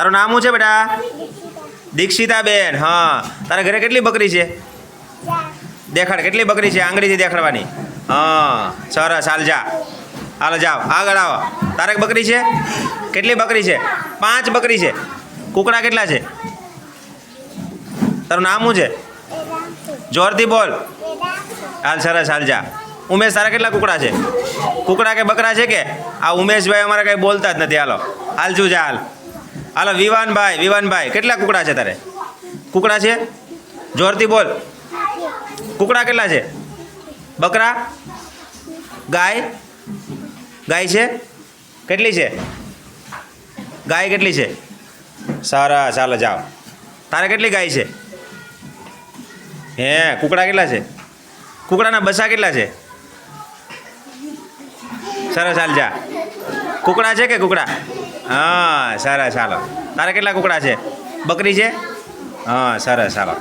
તારું નામ શું છે બેટા? દીક્ષિતાબેન, હા. તારા ઘરે કેટલી બકરી છે? દેખાડ, કેટલી બકરી છે આંગળીથી દેખાડવાની? હા. સરસ, હાલ જા. હાલ જાઓ આગળ આવો. તારે બકરી છે? કેટલી બકરી છે? પાંચ બકરી છે. કુકડા કેટલા છે? તારું નામ શું છે? જોરથી બોલ. હાલ સરસ, હાલ જા. ઉમેશ, તારા કેટલા કુકડા છે? કુકડા કે બકરા છે કે? આ ઉમેશભાઈ અમારા કંઈ બોલતા જ નથી. હાલો. હાલ શું જા, હાલ. હાલો, વિવાનભાઈ વિવાનભાઈ, કેટલા કુકડા છે તારે? કુકડા છે? જોરથી બોલ. કુકડા કેટલા છે? બકરા? ગાય? ગાય છે? કેટલી છે? ગાય કેટલી છે? સારા, ચાલો જાઓ. તારે કેટલી ગાય છે? હે, કુકડા કેટલા છે? કુકડાના બસા કેટલા છે? સરસ, હાલ જા. કુકડા છે કે કુકડા? હા સરસ ચાલો તારે કેટલા કુકડા છે? બકરી છે? હા સરસ ચાલો